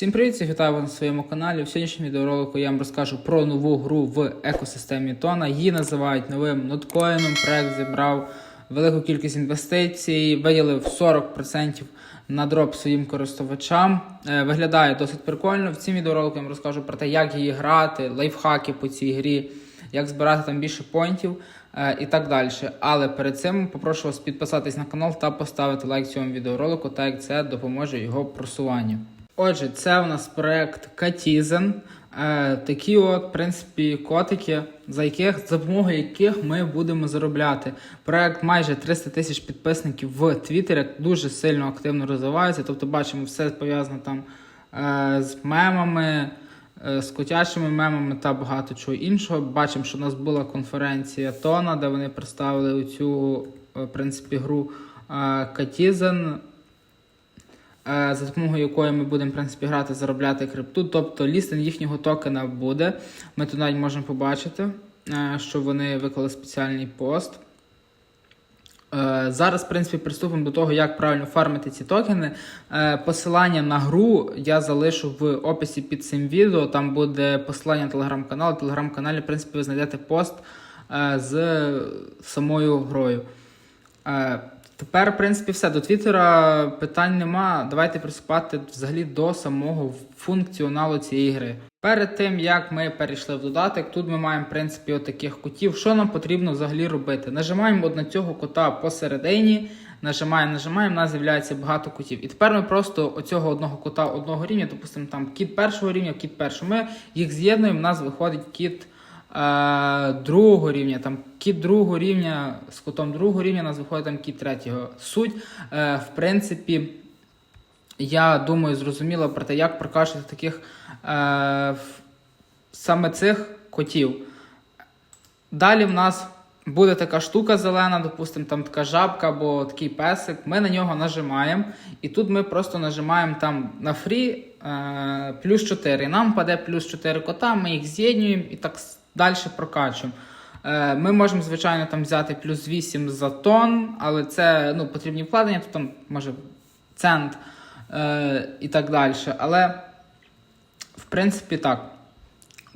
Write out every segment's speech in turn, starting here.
Всім привіт, вітаю вас на своєму каналі. В сьогоднішньому відеоролику я вам розкажу про нову гру в екосистемі Тона. Її називають новим ноткоїном. Проект зібрав велику кількість інвестицій, виділив 40% на дроп своїм користувачам. Е, Виглядає досить прикольно. В цьому відеоролику я вам розкажу про те, як її грати, лайфхаки по цій грі, як збирати там більше поінтів е, і так далі. Але перед цим попрошу вас підписатись на канал та поставити лайк цьому відеоролику, так як це допоможе його просуванню. Отже, це у нас проект Катізен. Е, такі от, в принципі, котики, за яких за допомогою яких ми будемо заробляти. Проект майже 300 тисяч підписників в Твіттері, дуже сильно активно розвивається. Тобто, бачимо, все пов'язано там е, з мемами, е, з котячими мемами та багато чого іншого. Бачимо, що у нас була конференція Тона, де вони представили цю в принципі, гру Катізен за допомогою якої ми будемо в принципі, грати, заробляти крипту. Тобто лістинг їхнього токена буде. Ми тут навіть можемо побачити, е, що вони виклали спеціальний пост. Е, Зараз, в принципі, приступимо до того, як правильно фармити ці токени. Е, Посилання на гру я залишу в описі під цим відео. Там буде посилання на телеграм-канал. В телеграм-каналі, в принципі, ви знайдете пост е, з самою грою. Тепер, в принципі, все. До Твіттера питань нема. Давайте приступати взагалі до самого функціоналу цієї гри. Перед тим як ми перейшли в додаток, тут ми маємо в принципі отаких котів. Що нам потрібно взагалі робити? Нажимаємо на цього кота посередині, нажимаємо, нажимаємо, у нас з'являється багато котів. І тепер ми просто оцього одного кота одного рівня, допустимо, там кіт першого рівня, кіт першого. Ми їх з'єднуємо, у нас виходить кіт. Е, другого рівня, там кіт другого рівня з котом другого рівня, у нас виходить там кіт третього. Суть, е, в принципі, я думаю, зрозуміла про те, як прокачувати таких е, саме цих котів. Далі в нас буде така штука зелена, допустимо, там така жабка або такий песик. Ми на нього нажимаємо, і тут ми просто нажимаємо там на фрі плюс 4. Нам паде плюс 4 кота, ми їх з'єднуємо і так далі прокачуємо. Е, Ми можемо, звичайно, там взяти плюс 8 за тон, але це ну, потрібні вкладення, то там може цент е, і так далі. Але, в принципі, так.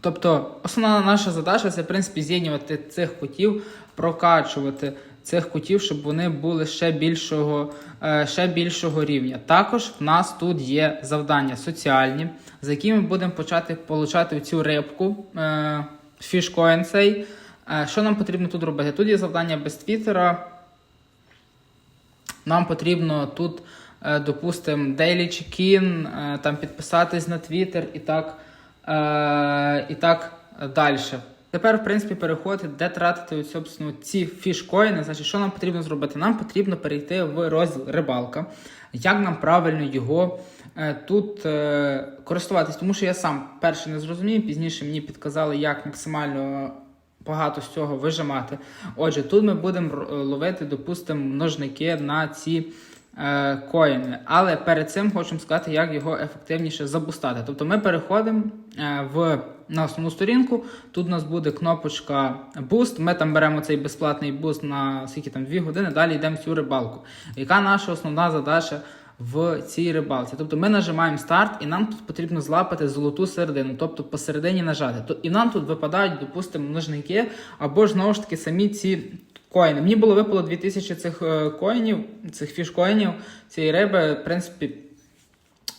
Тобто, основна наша задача це в принципі з'єднувати цих котів, прокачувати цих котів, щоб вони були ще більшого, е, ще більшого рівня. Також в нас тут є завдання соціальні, за які ми будемо почати получати цю рибку, фішкоін цей. Е, Що нам потрібно тут робити? Тут є завдання без твіттера. Нам потрібно тут, е, допустимо, daily check-in, е, там підписатись на Twitter і так, і так далі. Тепер, в принципі, переходити, де тратити собственно, ці фішкоїни. Значить, що нам потрібно зробити? Нам потрібно перейти в розділ рибалка. Як нам правильно його е, тут е, користуватись? Тому що я сам перше не зрозумів, пізніше мені підказали, як максимально багато з цього вижимати. Отже, тут ми будемо ловити, допустимо, множники на ці е, коїни. Але перед цим хочемо сказати, як його ефективніше забустати. Тобто ми переходимо е, в на основну сторінку. Тут у нас буде кнопочка Boost. Ми там беремо цей безплатний буст на скільки там 2 години, далі йдемо в цю рибалку. Яка наша основна задача? в цій рибалці. Тобто ми нажимаємо старт, і нам тут потрібно злапати золоту середину, тобто посередині нажати. І нам тут випадають, допустимо, множники, або ж знову ж таки самі ці коїни. Мені було випало 2000 цих е, коїнів, цих фіш-коїнів, цієї риби, в принципі.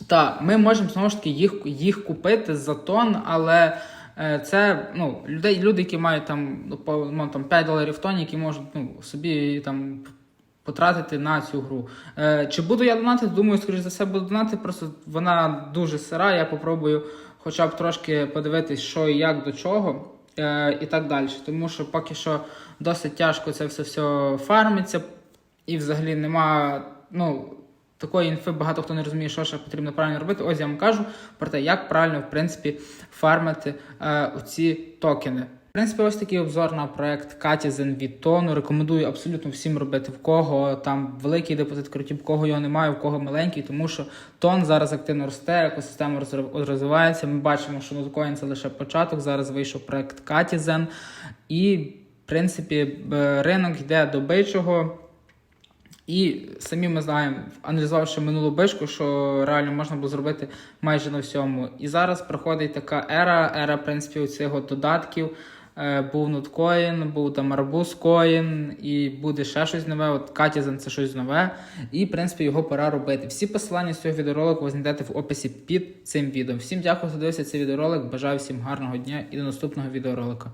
Так, ми можемо знову ж таки їх, їх купити за тон, але е, це ну, людей, люди, які мають там, ну, ну, там 5 доларів в тонні, які можуть ну, собі там потратити на цю гру. Е, чи буду я донатити? Думаю, скоріш за все, буду донатити, просто вона дуже сира. Я попробую хоча б трошки подивитись, що і як до чого. Е, і так далі. Тому що поки що досить тяжко це все, все фармиться, і взагалі нема. Ну, Такої інфи багато хто не розуміє, що ще потрібно правильно робити. Ось я вам кажу про те, як правильно в принципі фармити е, оці токени. В принципі, ось такий обзор на проект Katizen від Тону. Рекомендую абсолютно всім робити в кого там великий депозит крутів, в кого його немає, в кого маленький, тому що тон зараз активно росте, екосистема розвивається. Ми бачимо, що Notcoin це лише початок. Зараз вийшов проект Katizen. І, в принципі, ринок йде до бичого. І самі ми знаємо, аналізувавши минулу бишку, що реально можна було зробити майже на всьому. І зараз проходить така ера, ера, в принципі, цих додатків. Е, Був ноткоін, був там арбуз коін, і буде ще щось нове. От Катізен це щось нове. І, в принципі, його пора робити. Всі посилання з цього відеоролику ви знайдете в описі під цим відео. Всім дякую, що дивився цей відеоролик. Бажаю всім гарного дня і до наступного відеоролика.